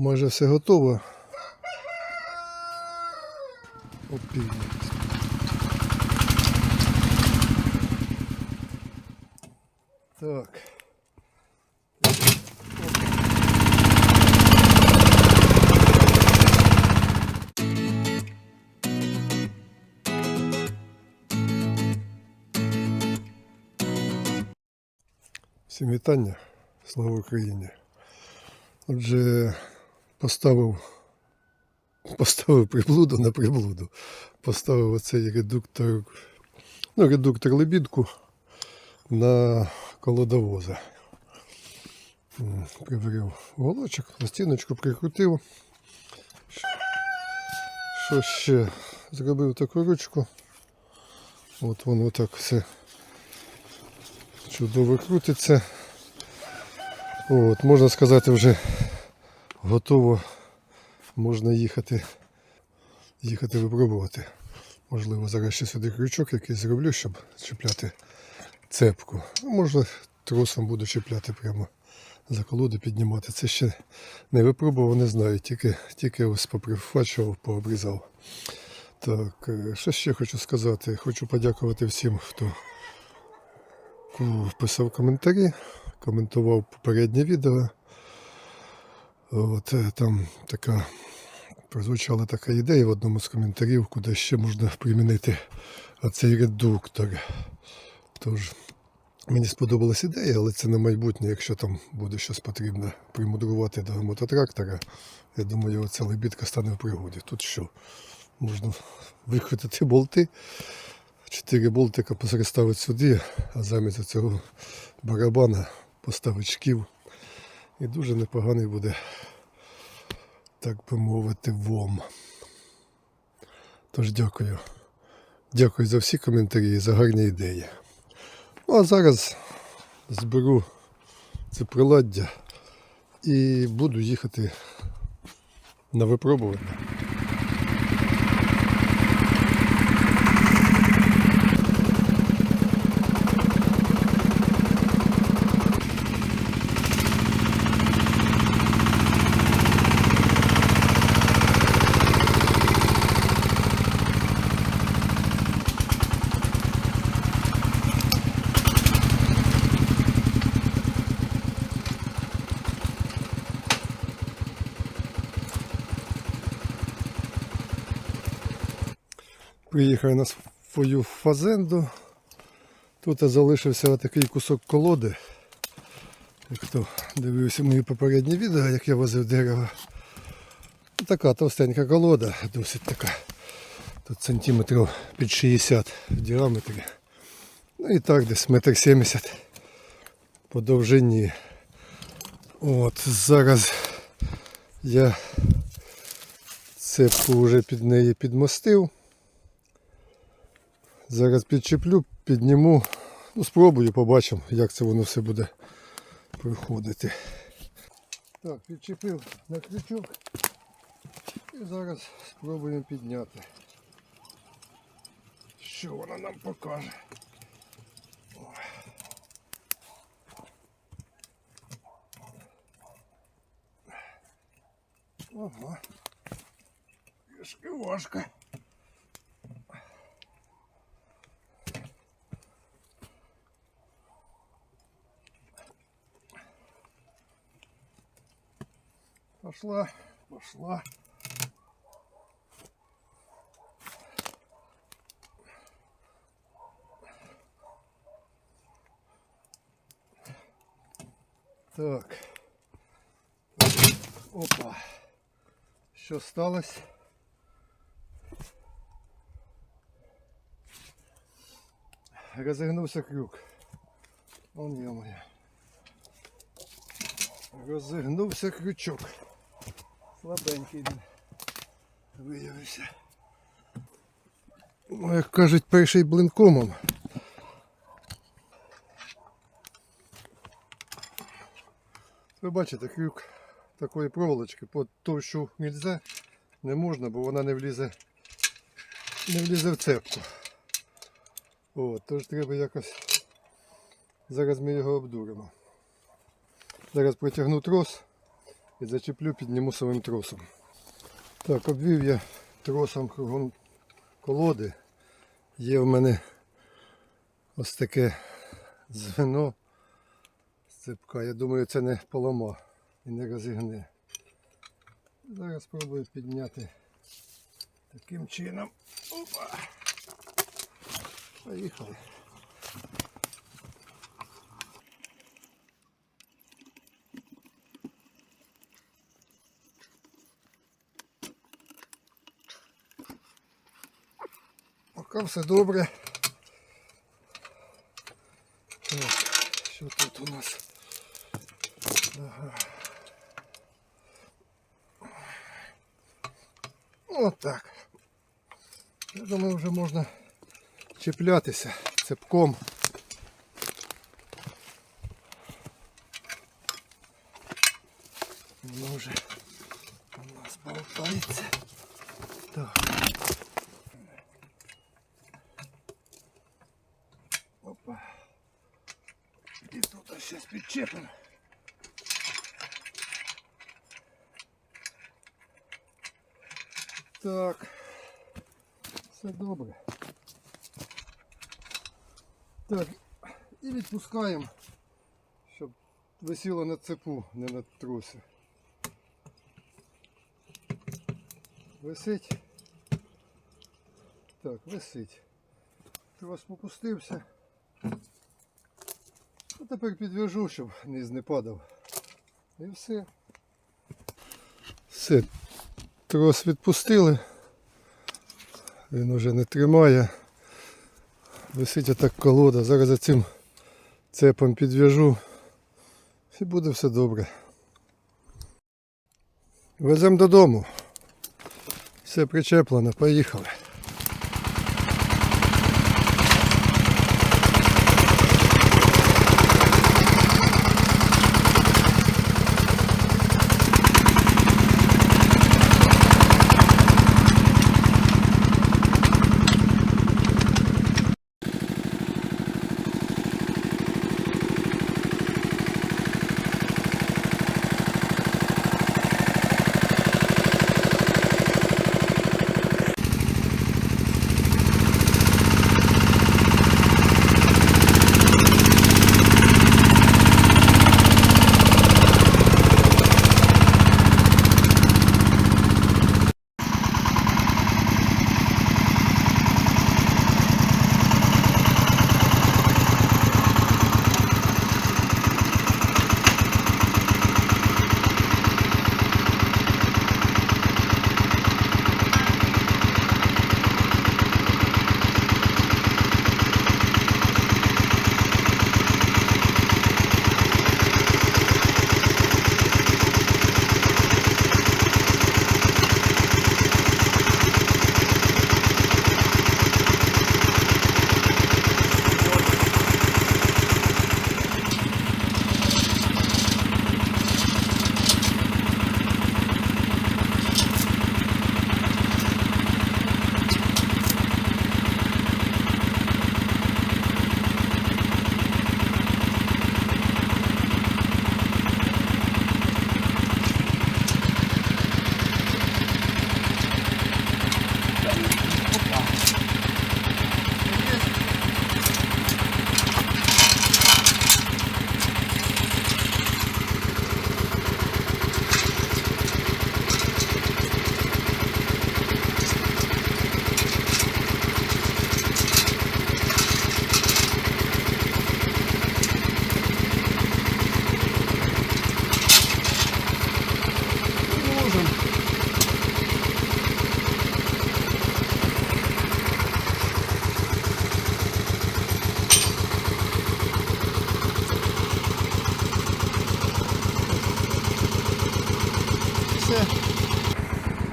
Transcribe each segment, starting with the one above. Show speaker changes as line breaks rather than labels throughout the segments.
Майже все готово. Опівність. Так. Всім вітання. Слава Україні. Отже, поставив, поставив приблуду на приблуду. Поставив оцей редуктор, ну, редуктор лебідку на колодовоза. Приварив голочок, на стіночку прикрутив. Що ще? Зробив таку ручку. От воно отак все чудово крутиться. От, можна сказати, вже готово. Можна їхати, їхати випробувати. Можливо, зараз ще сюди крючок якийсь зроблю, щоб чіпляти цепку. Ну, Можна тросом буду чіпляти прямо за колоду піднімати. Це ще не випробував, не знаю, тільки, тільки ось поприфачував, пообрізав. Так, е, що ще хочу сказати? Хочу подякувати всім, хто писав коментарі, коментував попереднє відео. От, е, там така прозвучала така ідея в одному з коментарів, куди ще можна примінити оцей редуктор. Тож мені сподобалась ідея, але це на майбутнє, якщо там буде щось потрібно примудрувати до мототрактора. Я думаю, оця лебідка стане в пригоді. Тут що? Можна викрутити болти. Чотири болтика поставити сюди, а замість цього барабана поставити шків. І дуже непоганий буде, так би мовити, вом. Тож дякую. Дякую за всі коментарі і за гарні ідеї. Ну а зараз зберу це приладдя і буду їхати на випробування. Приїхав на свою фазенду. Тут залишився такий кусок колоди. Як хто дивився мої попередні відео, як я возив дерево. Така товстенька колода, досить така. Тут сантиметрів під 60 в діаметрі. Ну і так десь метр сімдесят по довжині. От зараз я цепку вже під неї підмостив. Зараз підчеплю, підніму, ну спробую, побачимо, як це воно все буде проходити. Так, підчепив на крючок і зараз спробуємо підняти. Що вона нам покаже. Ой. Ага. Важко. Пошла, пошла. Так. Опа. Що сталося? Розігнувся крюк. Он є моя. Розігнувся крючок. Слабенький він виявився. Ну, як кажуть, перший блинкомом. Ви бачите, крюк такої проволочки. По товщу нельзя, не можна, бо вона не влізе, не влізе в цепку. От, тож треба якось. Зараз ми його обдуримо. Зараз протягну трос і зачеплю, підніму самим тросом. Так, обвів я тросом кругом колоди. Є в мене ось таке звено цепка. Я думаю, це не полома і не розігне. Зараз спробую підняти таким чином. Опа. Поїхали. Поки все добре. Так, що тут у нас? Ага. Отак. Я думаю, вже можна чіплятися цепком. Воно вже у нас болтається. Так. Тут підчепимо. Так. Все добре. Так, і відпускаємо, щоб висіло на цепу, не на тросі. Висить. Так, висить. Трос попустився. Тепер підв'яжу, щоб низ не падав. І все. Все. Трос відпустили. Він уже не тримає. Висить отак колода. Зараз за цим цепом підв'яжу. І буде все добре. Веземо додому. Все причеплено, поїхали.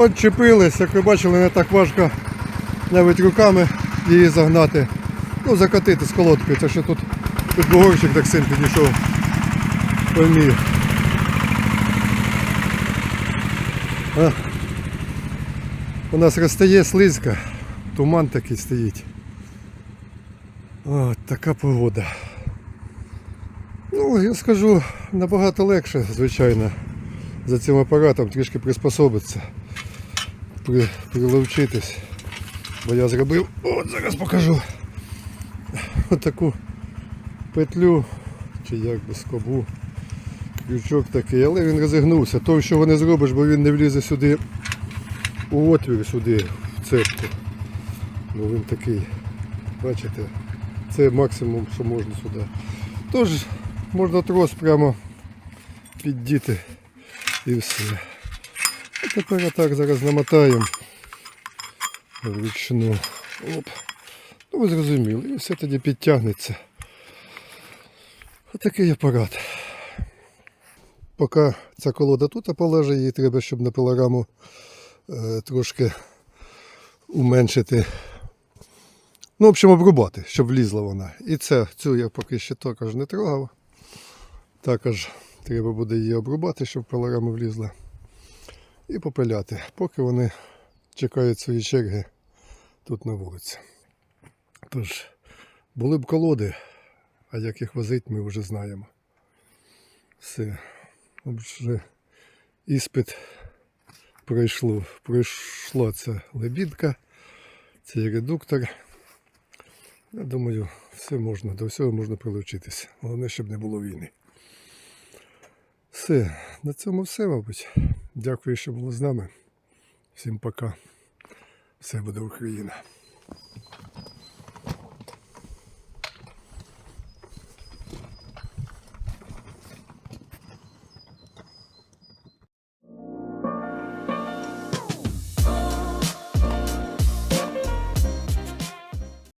От чепились, як ви бачили, не так важко навіть руками її загнати. Ну, закатити з колодкою. Це ще тут, тут так син підійшов. Поміг. А, у нас розстає слизько, туман такий стоїть. От така погода. Ну, я скажу, набагато легше, звичайно. за цим апаратом трішки приспособитися, при, приловчитись. Бо я зробив, от зараз покажу, отаку петлю, чи як би скобу, крючок такий, але він розігнувся. То, що не зробиш, бо він не влізе сюди у отвір, сюди, в цепку. Ну він такий, бачите, це максимум, що можна сюди. Тож можна трос прямо піддіти і все. Тепер отак зараз намотаємо вручну. Оп. Ну ви зрозуміли, і все тоді підтягнеться. Отакий апарат. Поки ця колода тут полежить, її треба, щоб на пилораму е, трошки уменшити. Ну, в общем, обрубати, щоб влізла вона. І це, цю я поки ще також не трогав. Також треба буде її обрубати, щоб пилорама влізла. І попиляти, поки вони чекають свої черги тут на вулиці. Тож, були б колоди, а як їх возити, ми вже знаємо. Все. Отже, іспит пройшло. Пройшла ця лебідка, цей редуктор. Я думаю, все можна, до всього можна прилучитися. Головне, щоб не було війни. Все, на цьому все, мабуть. Дякую, що були з нами. Всім пока. Все буде Україна.